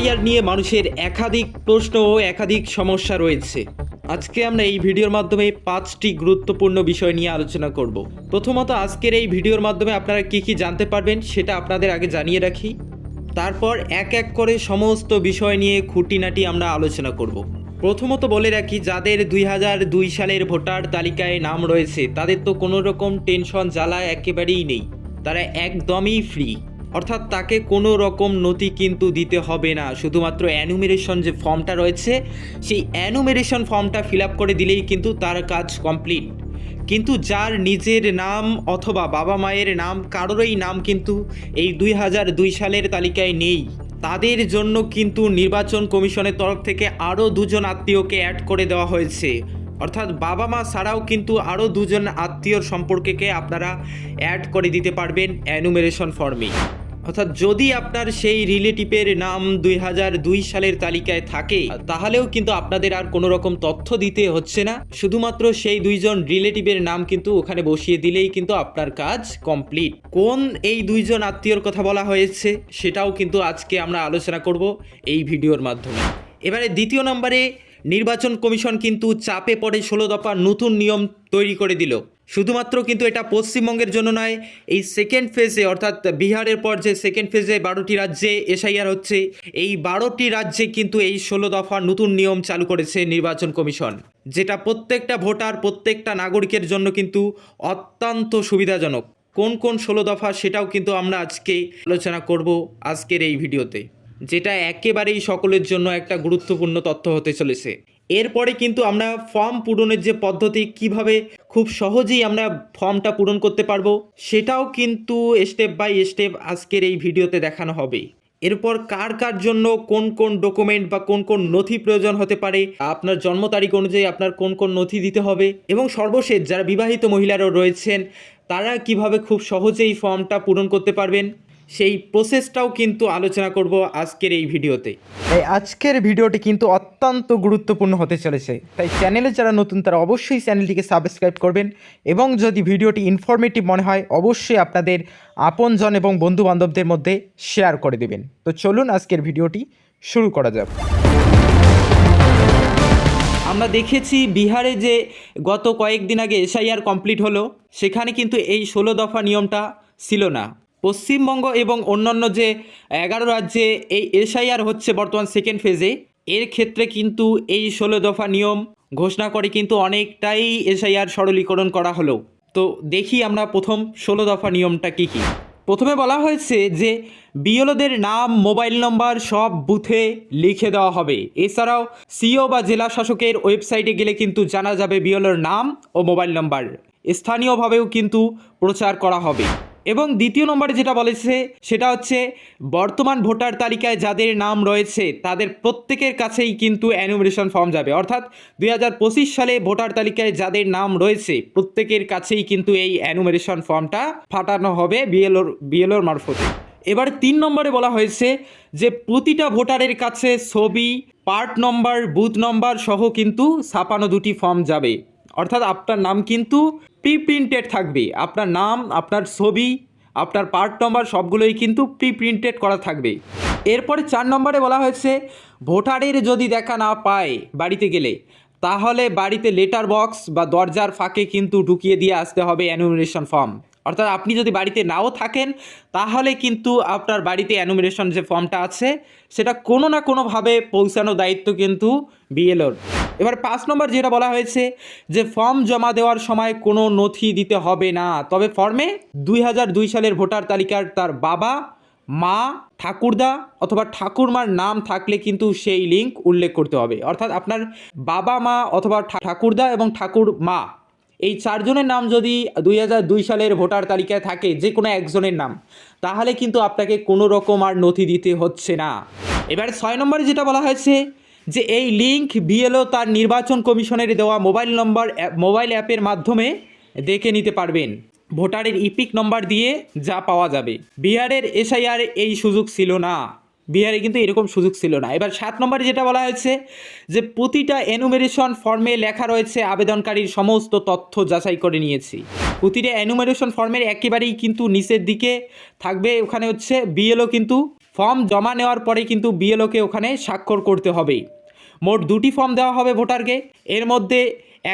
SIR নিয়ে মানুষের একাধিক প্রশ্ন ও একাধিক সমস্যা রয়েছে। আজকে আমরা এই ভিডিওর মাধ্যমে পাঁচটি গুরুত্বপূর্ণ বিষয় নিয়ে আলোচনা করব। প্রথমত আজকের এই ভিডিওর মাধ্যমে আপনারা কি কি জানতে পারবেন সেটা আপনাদের আগে জানিয়ে রাখি। তারপর এক এক করে সমস্ত বিষয় নিয়ে খুঁটিনাটি আমরা আলোচনা করব। প্রথমত বলে রাখি, যাদের দুই হাজার দুই সালের ভোটার তালিকায় নাম রয়েছে, তাদের তো কোনো রকম টেনশন, জ্বালা একেবারেই নেই। তারা একদমই ফ্রি অর্থাৎ তাকে কোনো রকম নথি কিন্তু দিতে হবে না। শুধুমাত্র অ্যানুমিরেশন যে ফর্মটা রয়েছে, সেই অ্যানুমিরেশন ফর্মটা ফিল আপ করে দিলেই কিন্তু তার কাজ কমপ্লিট। কিন্তু যার নিজের নাম অথবা বাবা মায়ের নাম, কারোরই নাম কিন্তু এই দুই হাজার দুই সালের তালিকায় নেই। তাদের জন্য কিন্তু নির্বাচন কমিশনের তরফ থেকে আরও দুজন আত্মীয়কে অ্যাড করে দেওয়া হয়েছে। অর্থাৎ বাবা মা ছাড়াও কিন্তু আরও দুজন আত্মীয়র সম্পর্ককে আপনারা অ্যাড করে দিতে পারবেন অ্যানুমেরেশন ফর্মে অর্থাৎ যদি আপনার সেই রিলেটিভের নাম দুই হাজার দুই সালের তালিকায় থাকে, তাহলেও কিন্তু আপনাদের আর কোনো রকম তথ্য দিতে হচ্ছে না। শুধুমাত্র সেই দুইজন রিলেটিভের নাম কিন্তু ওখানে বসিয়ে দিলেই কিন্তু আপনার কাজ কমপ্লিট কোন এই দুইজন আত্মীয়র কথা বলা হয়েছে, সেটাও কিন্তু আজকে আমরা আলোচনা করব এই ভিডিওর মাধ্যমে। এবারে দ্বিতীয় নম্বরে, নির্বাচন কমিশন কিন্তু চাপে পড়ে ষোলো দফা নতুন নিয়ম তৈরি করে দিল। শুধুমাত্র কিন্তু এটা পশ্চিমবঙ্গের জন্য নয়, এই সেকেন্ড ফেজে অর্থাৎ বিহারের পর যে সেকেন্ড ফেজে বারোটি রাজ্যে এসআইআর হচ্ছে, এই বারোটি রাজ্যে কিন্তু এই ষোলো দফা নতুন নিয়ম চালু করেছে নির্বাচন কমিশন, যেটা প্রত্যেকটা ভোটার, প্রত্যেকটা নাগরিকের জন্য কিন্তু অত্যন্ত সুবিধাজনক। কোন কোন ষোলো দফা সেটাও কিন্তু আমরা আজকে আলোচনা করব আজকের এই ভিডিওতে, যেটা একেবারেই সকলের জন্য একটা গুরুত্বপূর্ণ তথ্য হতে চলেছে। এরপরে কিন্তু আমরা ফর্ম পূরণের যে পদ্ধতি, কীভাবে খুব সহজেই আমরা ফর্মটা পূরণ করতে পারব, সেটাও কিন্তু স্টেপ বাই স্টেপ আজকের এই ভিডিওতে দেখানো হবে। এরপর কার কার জন্য কোন কোন ডকুমেন্ট বা কোন কোন নথি প্রয়োজন হতে পারে, আপনার জন্ম তারিখ অনুযায়ী আপনার কোন কোন নথি দিতে হবে, এবং সর্বশেষ যারা বিবাহিত মহিলারাও রয়েছেন, তারা কীভাবে খুব সহজেই ফর্মটা পূরণ করতে পারবেন সেই প্রসেসটাও কিন্তু আলোচনা করব আজকের এই ভিডিওতে। তাই আজকের ভিডিওটি কিন্তু অত্যন্ত গুরুত্বপূর্ণ হতে চলেছে। তাই চ্যানেলে যারা নতুন তারা অবশ্যই চ্যানেলটিকে সাবস্ক্রাইব করবেন এবং যদি ভিডিওটি ইনফরমেটিভ মনে হয় অবশ্যই আপনাদের আপনজন এবং বন্ধু বান্ধবদের মধ্যে শেয়ার করে দেবেন। তো চলুন আজকের ভিডিওটি শুরু করা যাক। আমরা দেখেছি বিহারে যে গত কয়েকদিন আগে এসআইআর কমপ্লিট হলো সেখানে কিন্তু এই ষোলো দফা নিয়মটা ছিল না। পশ্চিমবঙ্গ এবং অন্যান্য যে এগারো রাজ্যে এই এসআইআর হচ্ছে বর্তমান সেকেন্ড ফেজে এর ক্ষেত্রে কিন্তু এই ষোলো দফা নিয়ম ঘোষণা করে কিন্তু অনেকটাই এসআইআর সরলীকরণ করা হলো। তো দেখি আমরা প্রথম ষোলো দফা নিয়মটা কী কী। প্রথমে বলা হয়েছে যে বিএলওদের নাম, মোবাইল নম্বর সব বুথে লিখে দেওয়া হবে। এছাড়াও সিও বা জেলা শাসকের ওয়েবসাইটে গেলে কিন্তু জানা যাবে বিএলওর নাম ও মোবাইল নম্বর। স্থানীয়ভাবেও কিন্তু প্রচার করা হবে। এবং দ্বিতীয় নম্বরে যেটা বলেছে, সেটা হচ্ছে বর্তমান ভোটার তালিকায় যাদের নাম রয়েছে, তাদের প্রত্যেকের কাছেই কিন্তু অ্যানুমিনেশন ফর্ম যাবে। অর্থাৎ দুই হাজার পঁচিশ সালে ভোটার তালিকায় যাদের নাম রয়েছে, প্রত্যেকের কাছেই কিন্তু এই অ্যানুমিনেশন ফর্মটা ফাটানো হবে বিএলওর বিএলওর মারফতে। এবার তিন নম্বরে বলা হয়েছে যে, প্রতিটা ভোটারের কাছে ছবি, পার্ট নম্বর, বুথ নম্বর সহ কিন্তু ছাপানো দুটি ফর্ম যাবে। অর্থাৎ আপনার নাম কিন্তু প্রি প্রিন্টেড থাকবে। আপনার নাম, আপনার ছবি, আপনার পার্ট নম্বর সবগুলোই কিন্তু প্রি প্রিন্টেড করা থাকবে। এরপরে চার নম্বরে বলা হয়েছে, ভোটারের যদি দেখা না পায় বাড়িতে গেলে, তাহলে বাড়িতে লেটার বক্স বা দরজার ফাঁকে কিন্তু ঢুকিয়ে দিয়ে আসতে হবে অ্যানুমিনেশন ফর্ম। অর্থাৎ আপনি যদি বাড়িতে নাও থাকেন, তাহলে কিন্তু আপনার বাড়িতে অ্যানুমিনেশন যে ফর্মটা আছে, সেটা কোনো না কোনোভাবে পৌঁছানোর দায়িত্ব কিন্তু বিএলওর এবার পাঁচ নম্বর যেটা বলা হয়েছে যে ফর্ম জমা দেওয়ার সময় কোনো নথি দিতে হবে না। তবে ফর্মে দুই হাজার দুই সালের ভোটার তালিকার তার বাবা, মা, ঠাকুরদা অথবা ঠাকুরমার নাম থাকলে কিন্তু সেই লিঙ্ক উল্লেখ করতে হবে। অর্থাৎ আপনার বাবা, মা অথবা ঠাকুরদা এবং ঠাকুর মা এই চারজনের নাম যদি দুই হাজার দুই সালের ভোটার তালিকায় থাকে যে কোনো একজনের নাম, তাহলে কিন্তু আপনাকে কোনো রকম আর নথি দিতে হচ্ছে না। এবার ছয় নম্বরে যেটা বলা হয়েছে যে এই লিঙ্ক বিএলও তার নির্বাচন কমিশনের দেওয়া মোবাইল নম্বর মোবাইল অ্যাপের মাধ্যমে দেখে নিতে পারবেন। ভোটারের ইপিক নম্বর দিয়ে যা পাওয়া যাবে। বিহারের এসআইআর এই সুযোগ ছিল না। বিহারে কিন্তু এরকম সুযোগ ছিল না। এবার সাত নম্বরে যেটা বলা হয়েছে যে, প্রতিটা এনুমেরেশন ফর্মে লেখা রয়েছে, আবেদনকারীর সমস্ত তথ্য যাচাই করে নিয়েছি। প্রতিটা এনুমেরেশন ফর্মের একেবারেই কিন্তু নিচের দিকে থাকবে, ওখানে হচ্ছে বিএলও কিন্তু ফর্ম জমা নেওয়ার পরে কিন্তু বিএলওকে ওখানে স্বাক্ষর করতে হবে মোট দুটি ফর্ম দেওয়া হবে ভোটারকে, এর মধ্যে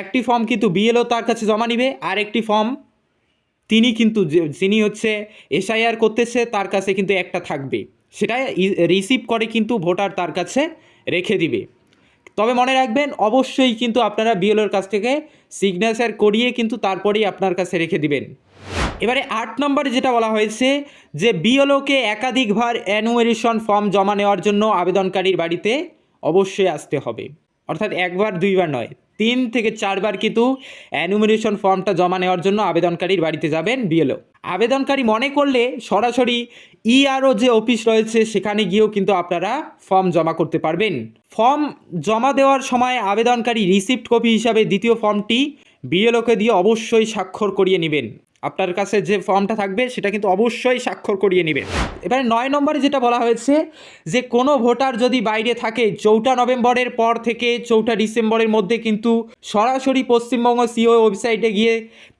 একটি ফর্ম কিন্তু বিএলও তার কাছে জমা নিবে, আর একটি ফর্ম তিনি কিন্তু যিনি হচ্ছে এসআইআর করতেছে, তার কাছে কিন্তু একটা থাকবে। সেটা রিসিভ করে কিন্তু ভোটার তার কাছে রেখে দিবে। তবে মনে রাখবেন, অবশ্যই কিন্তু আপনারা বিএলওর কাছ থেকে সিগনেচার করিয়ে কিন্তু তারপরেই আপনার কাছে রেখে দিবেন। এবারে আট নম্বরে যেটা বলা হয়েছে যে বিএলওকে একাধিকবার অ্যানুয়ারেশন ফর্ম জমা নেওয়ার জন্য আবেদনকারীর বাড়িতে অবশ্যই আসতে হবে। অর্থাৎ একবার, দুইবার নয়, তিন থেকে চারবার কিন্তু অ্যানুমিনেশন ফর্মটা জমা নেওয়ার জন্য আবেদনকারীর বাড়িতে যাবেন বিএলও আবেদনকারী মনে করলে সরাসরি ইআরও যে অফিস রয়েছে, সেখানে গিয়েও কিন্তু আপনারা ফর্ম জমা করতে পারবেন। ফর্ম জমা দেওয়ার সময় আবেদনকারী রিসিপ্ট কপি হিসাবে দ্বিতীয় ফর্মটি বিএলওকে দিয়ে অবশ্যই স্বাক্ষর করিয়ে নেবেন। আপনার কাছে যে ফর্মটা থাকবে, সেটা কিন্তু অবশ্যই স্বাক্ষর করিয়ে নেবেন এবারে নয় নম্বরে যেটা বলা হয়েছে, যে কোনো ভোটার যদি বাইরে থাকে, চৌঠা নভেম্বরের পর থেকে চৌঠা ডিসেম্বরের মধ্যে কিন্তু সরাসরি পশ্চিমবঙ্গ সিও ওয়েবসাইটে গিয়ে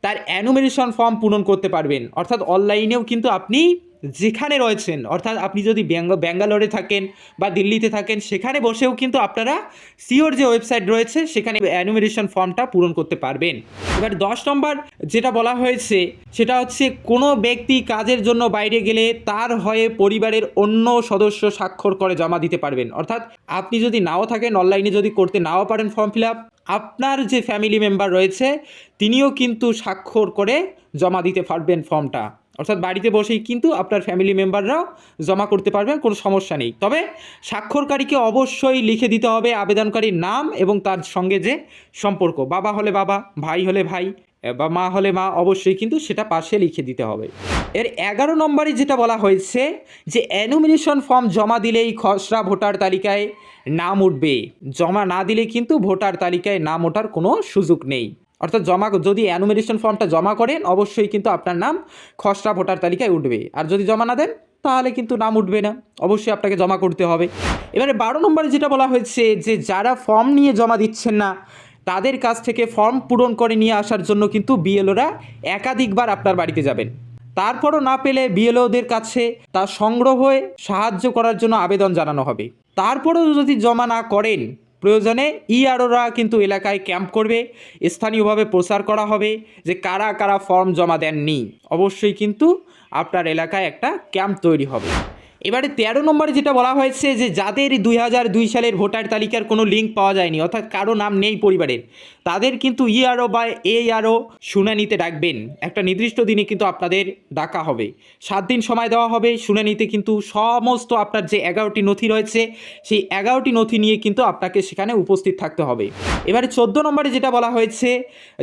তার অ্যানুমিনেশন ফর্ম পূরণ করতে পারবেন। অর্থাৎ অনলাইনেও কিন্তু আপনি যেখানে রয়েছেন, অর্থাৎ আপনি যদি ব্যাঙ্গ- ব্যাঙ্গালোরে থাকেন বা দিল্লিতে থাকেন, সেখানে বসেও কিন্তু আপনারা সিওর যে ওয়েবসাইট রয়েছে, সেখানে অ্যানুমিনেশন ফর্মটা পূরণ করতে পারবেন। এবার দশ নম্বর যেটা বলা হয়েছে, সেটা হচ্ছে কোনো ব্যক্তি কাজের জন্য বাইরে গেলে তার হয়ে পরিবারের অন্য সদস্য স্বাক্ষর করে জমা দিতে পারবেন। অর্থাৎ আপনি যদি নাও থাকেন অনলাইনে যদি করতে নাও পারেন ফর্ম ফিল আপ আপনার যে ফ্যামিলি মেম্বার রয়েছে, তিনিও কিন্তু স্বাক্ষর করে জমা দিতে পারবেন ফর্মটা অর্থাৎ বাড়িতে বসেই কিন্তু আপনার ফ্যামিলি মেম্বাররাও জমা করতে পারবেন কোনো সমস্যা নেই। তবে স্বাক্ষরকারীকে অবশ্যই লিখে দিতে হবে আবেদনকারীর নাম এবং তার সঙ্গে যে সম্পর্ক। বাবা হলে বাবা, ভাই হলে ভাই বা মা হলে মা, অবশ্যই কিন্তু সেটা পাশে লিখে দিতে হবে। এর এগারো নম্বরে যেটা বলা হয়েছে যে, অ্যানুমিনেশন ফর্ম জমা দিলেই খসড়া ভোটার তালিকায় নাম উঠবে। জমা না দিলে কিন্তু ভোটার তালিকায় নাম ওঠার কোনো সুযোগ নেই। অর্থাৎ জমা যদি অ্যানুমিনেশন ফর্মটা জমা করেন, অবশ্যই কিন্তু আপনার নাম খসড়া ভোটার তালিকায় উঠবে। আর যদি জমা না দেন, তাহলে কিন্তু নাম উঠবে না। অবশ্যই আপনাকে জমা করতে হবে। এবারে বারো নম্বরে যেটা বলা হয়েছে যে, যারা ফর্ম নিয়ে জমা দিচ্ছেন না, তাদের কাছ থেকে ফর্ম পূরণ করে নিয়ে আসার জন্য কিন্তু বিএলওরা একাধিকবার আপনার বাড়িতে যাবেন। তারপরও না পেলে বিএলওদের কাছে তা সংগ্রহ হয়ে সাহায্য করার জন্য আবেদন জানানো হবে। তারপরেও যদি জমা না করেন প্রয়োজনে ইআরওরা কিন্তু এলাকায় ক্যাম্প করবে, স্থানীয়ভাবে প্রচার করা হবে যে কারা কারা ফর্ম জমা দেননি। অবশ্যই কিন্তু আপনার এলাকায় একটা ক্যাম্প তৈরি হবে। এবারে তেরো নম্বরে যেটা বলা হয়েছে যে যাদের দুই হাজার দুই সালের ভোটার তালিকার কোনো লিঙ্ক পাওয়া যায়নি, অর্থাৎ কারও নাম নেই পরিবারের, তাদের কিন্তু ইআরও বা এআরও শুনানিতে ডাকবেন। একটা নির্দিষ্ট দিনে কিন্তু আপনাদের ডাকা হবে। সাত দিন সময় দেওয়া হবে, শুনানিতে কিন্তু সমস্ত আপনার যে এগারোটি নথি রয়েছে, সেই এগারোটি নথি নিয়ে কিন্তু আপনাকে সেখানে উপস্থিত থাকতে হবে। এবারে চোদ্দ নম্বরে যেটা বলা হয়েছে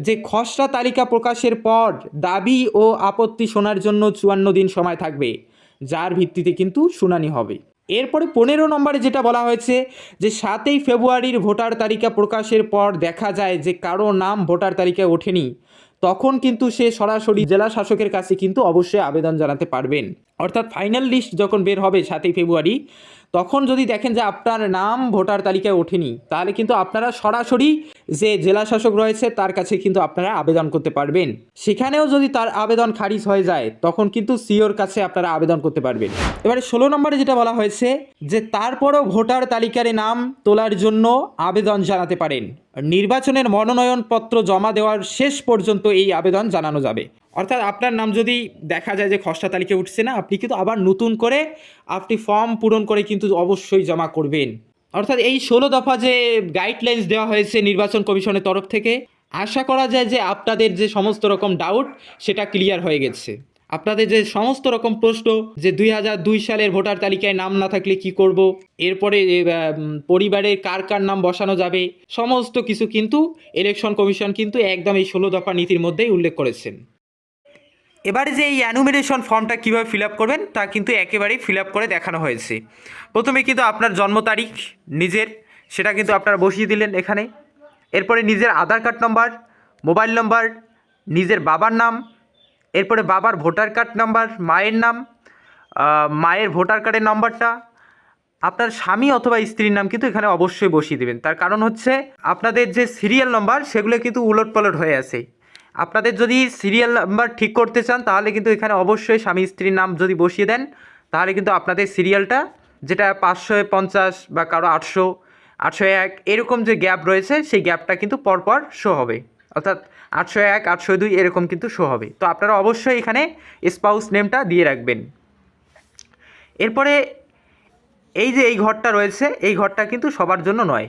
যে খসড়া তালিকা প্রকাশের পর দাবি ও আপত্তি শোনার জন্য চুয়ান্ন দিন সময় থাকবে। যার ভিত্তিতে কিন্তু শুনানি হবে। এরপরে পনেরো নম্বরে যেটা বলা হয়েছে যে, সাতই ফেব্রুয়ারির ভোটার তালিকা প্রকাশের পর দেখা যায় যে, কারও নাম ভোটার তালিকায় ওঠেনি, তখন কিন্তু সে সরাসরি জেলা শাসকের কাছে কিন্তু অবশ্যই আবেদন জানাতে পারবেন। অর্থাৎ ফাইনাল লিস্ট যখন বের হবে সাতই ফেব্রুয়ারি, তখন যদি দেখেন যে আপনার নাম ভোটার তালিকায় ওঠেনি, তাহলে কিন্তু আপনারা সরাসরি যে জেলা শাসক রয়েছে তার কাছে কিন্তু আপনারা আবেদন করতে পারবেন। সেখানেও যদি তার আবেদন খারিজ হয়ে যায়, তখন কিন্তু সিওর কাছে আপনারা আবেদন করতে পারবেন। এবারে ষোলো নম্বরে যেটা বলা হয়েছে যে তারপরও ভোটার তালিকার নাম তোলার জন্য আবেদন জানাতে পারেন। নির্বাচনের মনোনয়নপত্র জমা দেওয়ার শেষ পর্যন্ত এই আবেদন জানানো যাবে। অর্থাৎ আপনার নাম যদি দেখা যায় যে খসড়া তালিকায় উঠছে না, আপনি কিন্তু আবার নতুন করে আপনি ফর্ম পূরণ করে কিন্তু অবশ্যই জমা করবেন। অর্থাৎ এই ষোলো দফা যে গাইডলাইন্স দেওয়া হয়েছে নির্বাচন কমিশনের তরফ থেকে, আশা করা যায় যে আপনাদের যে সমস্ত রকম ডাউট সেটা ক্লিয়ার হয়ে গেছে। আপনাদের যে সমস্ত রকম প্রশ্ন যে দুই হাজার দুই সালের ভোটার তালিকায় নাম না থাকলে কি করব, এরপরে পরিবারের কার কার নাম বসানো যাবে, সমস্ত কিছু কিন্তু ইলেকশন কমিশন কিন্তু একদম এই ষোলো দফা নীতির মধ্যেই উল্লেখ করেছেন। এবারে যে এই অ্যানুমিনেশন ফর্মটা কীভাবে ফিল আপ করবেন, তা কিন্তু একেবারেই ফিল আপ করে দেখানো হয়েছে। প্রথমে কিন্তু আপনার জন্ম তারিখ, নিজের, সেটা কিন্তু আপনারা বসিয়ে দিলেন এখানে। এরপরে নিজের আধার কার্ড নম্বর মোবাইল নম্বর নিজের বাবার নাম, এরপরে বাবার ভোটার কার্ড নাম্বার মায়ের নাম মায়ের ভোটার কার্ডের নম্বরটা আপনার স্বামী অথবা স্ত্রীর নাম কিন্তু এখানে অবশ্যই বসিয়ে দেবেন। তার কারণ হচ্ছে, আপনাদের যে সিরিয়াল নম্বর সেগুলো কিন্তু উলট পালট হয়ে আছে। আপনাদের যদি সিরিয়াল নাম্বার ঠিক করতে চান, তাহলে কিন্তু এখানে অবশ্যই স্বামী স্ত্রীর নাম যদি বসিয়ে দেন, তাহলে কিন্তু আপনাদের সিরিয়ালটা যেটা পাঁচশো পঞ্চাশ বা কারও আটশো আটশো এক, এরকম যে গ্যাপ রয়েছে, সেই গ্যাপটা কিন্তু পরপর শো হবে। অর্থাৎ আটশো এক, আটশো দুই, এরকম কিন্তু শো হবে। তো আপনারা অবশ্যই এখানে স্পাউস নেমটা দিয়ে রাখবেন। এরপরে এই যে এই ঘরটা রয়েছে, এই ঘরটা কিন্তু সবার জন্য নয়।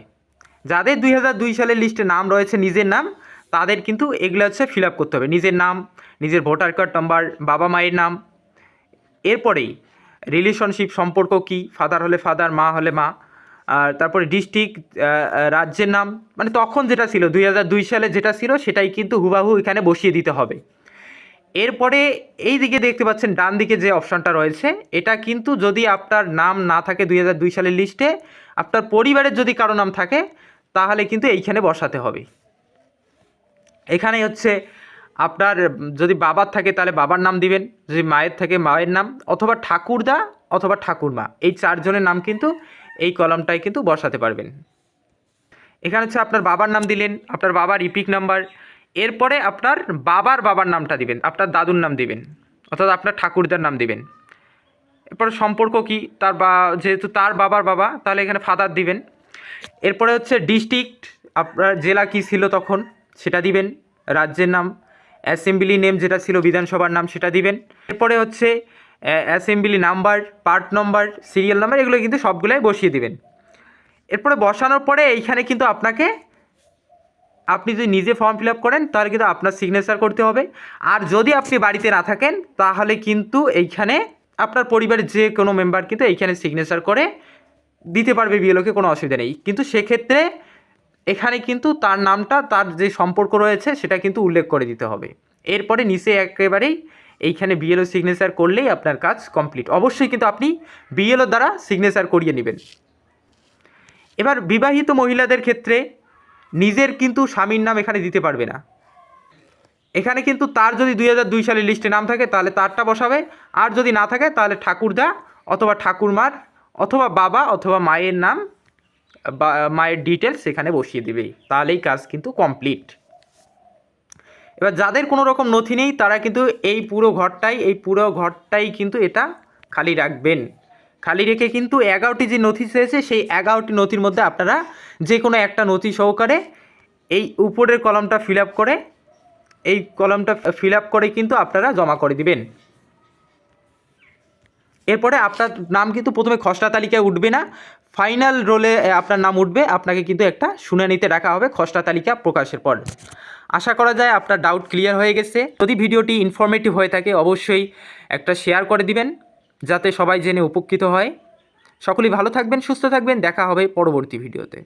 যাদের দুই হাজার দুই সালের লিস্টে নাম রয়েছে, নিজের নাম তাদের কিন্তু এগুলো হচ্ছে ফিল আপ করতে হবে। নিজের নাম, নিজের ভোটার কার্ড নাম্বার বাবা মায়ের নাম। এরপরেই রিলেশনশিপ সম্পর্ক কি? ফাদার হলে ফাদার মা হলে মা। আর তারপরে ডিস্ট্রিক্ট রাজ্যের নাম। মানে তখন যেটা ছিল, দুই হাজার দুই সালে যেটা ছিল, সেটাই কিন্তু হুবাহু এখানে বসিয়ে দিতে হবে। এরপরে এই দিকে দেখতে পাচ্ছেন, ডান দিকে যে অপশানটা রয়েছে, এটা কিন্তু যদি আপনার নাম না থাকে দুই হাজার দুই সালের লিস্টে আপনার পরিবারের যদি কারও নাম থাকে, তাহলে কিন্তু এইখানে বসাতে হবে। এখানে হচ্ছে আপনার, যদি বাবার থাকে তাহলে বাবার নাম দিবেন, যদি মায়ের থাকে মায়ের নাম, অথবা ঠাকুরদা অথবা ঠাকুরমা, এই চারজনের নাম কিন্তু এই কলমটায় কিন্তু বসাতে পারবেন। এখানে হচ্ছে আপনার বাবার নাম দিলেন, আপনার বাবার ইপিক নাম্বার, এরপরে আপনার বাবার বাবার নামটা দিবেন, আপনার দাদুর নাম দিবেন, অর্থাৎ আপনার ঠাকুরদার নাম দিবেন। এরপরে সম্পর্ক কি? তার বা, যেহেতু তার বাবার বাবা, তাহলে এখানে ফাদার দিবেন। এরপরে হচ্ছে ডিস্ট্রিক্ট, আপনার জেলা কি ছিল তখন? সেটা দিবেন, রাজ্যের নাম অ্যাসেম্বলি নেম যেটা ছিল বিধানসভার নাম সেটা দিবেন। এরপরে হচ্ছে assembly number part number serial number এগুলো কিন্তু সবগুলোই বসিয়ে দিবেন। এরপরে বসানোর পরে এইখানে কিন্তু আপনাকে, আপনি যদি নিজে ফর্ম ফিল আপ করেন, তাহলে কিন্তু আপনার সিগনেচার করতে হবে। আর যদি আপনি বাড়িতে না থাকেন, তাহলে কিন্তু এইখানে আপনার পরিবারের যে কোনো মেম্বার কিন্তু এইখানে সিগনেচার করে দিতে পারবে বিএলওকে, কোনো অসুবিধা নেই। কিন্তু সেক্ষেত্রে এখানে কিন্তু তার নামটা, তার যে সম্পর্ক রয়েছে সেটা কিন্তু উল্লেখ করে দিতে হবে। এরপরে নিচে একেবারেই এইখানে বিএলও সিগনেচার করলেই আপনার কাজ কমপ্লিট অবশ্যই কিন্তু আপনি বিএলও দ্বারা সিগনেচার করিয়ে নেবেন। এবার বিবাহিত মহিলাদের ক্ষেত্রে নিজের কিন্তু স্বামীর নাম এখানে দিতে পারবে না। এখানে কিন্তু তার যদি দুই হাজার দুই সালের লিস্টে নাম থাকে, তাহলে তারটা বসাবে। আর যদি না থাকে, তাহলে ঠাকুরদা অথবা ঠাকুরমার অথবা বাবা অথবা মায়ের নাম বা মায়ের ডিটেলস এখানে বসিয়ে দিবেই তাহলেই কাজ কিন্তু কমপ্লিট এবার যাদের কোনো রকম নথি নেই, তারা কিন্তু এই পুরো ঘরটাই, এই পুরো ঘরটাই কিন্তু এটা খালি রাখবেন। খালি রেখে কিন্তু এগারোটি যে নথি চেয়েছে সেই এগারোটি নথির মধ্যে আপনারা যে কোনো একটা নথি সহকারে এই উপরের কলমটা ফিল আপ করে, এই কলমটা ফিল আপ করে কিন্তু আপনারা জমা করে দিবেন। এরপরে আপনার নাম কিন্তু প্রথমে খসড়া তালিকায় উঠবে না। ফাইনাল রোলে আপনার নাম উঠবে। আপনাকে কিন্তু একটা শুনানিতে রাখা হবে খসড়া তালিকা প্রকাশের পর। আশা করা যায় আপনার ডাউট ক্লিয়ার হয়ে গেছে। যদি ভিডিওটি ইনফরমেটিভ হয়ে থাকে, অবশ্যই একটা শেয়ার করে দিবেন, যাতে সবাই জেনে উপকৃত হয়। সকলেই ভালো থাকবেন, সুস্থ থাকবেন। দেখা হবে পরবর্তী ভিডিওতে।